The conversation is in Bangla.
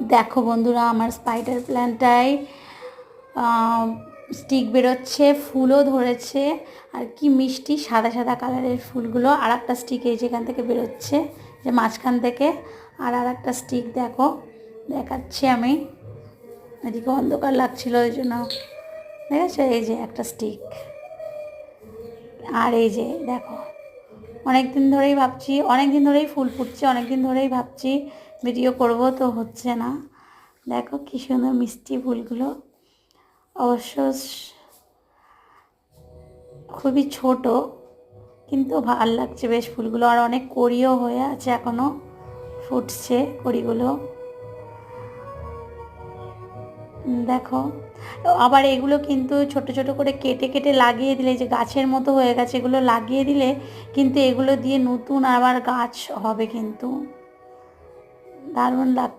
দেখো বন্ধুরা, আমার স্পাইডার প্ল্যান্টটায় স্টিক বেরোচ্ছে, ফুলও ধরেছে, আর কি মিষ্টি সাদা সাদা কালারের ফুলগুলো। আর একটা স্টিক এই যেখান থেকে বেরোচ্ছে যে মাঝখান থেকে, আর আর একটা স্টিক দেখো, দেখাচ্ছি আমি। এদিকে অন্ধকার লাগছিল ওই জন্য, দেখেছ? এই যে একটা স্টিক আর এই যে, দেখো অনেক দিন ধরেই ভাবছি অনেক দিন ধরেই ফুল ফুটছে অনেক দিন ধরেই ভাবছি ভিডিও করব, তো হচ্ছে না। দেখো কী সুন্দর মিষ্টি ফুলগুলো। অবশ্য খুবই ছোট, কিন্তু ভালো লাগছে বেশ ফুলগুলো। আর অনেক কড়িও হয়ে আছে এখনও ফুটছে কড়িগুলো। দেখো। আবার এগুলো কিন্তু ছোট ছোট করে কেটে কেটে লাগিয়ে দিলে যে গাছের মতো হয়ে গেছে, এগুলো লাগিয়ে দিলে কিন্তু এগুলো দিয়ে নতুন আবার গাছ হবে কিন্তু। দারুণ লাগছে।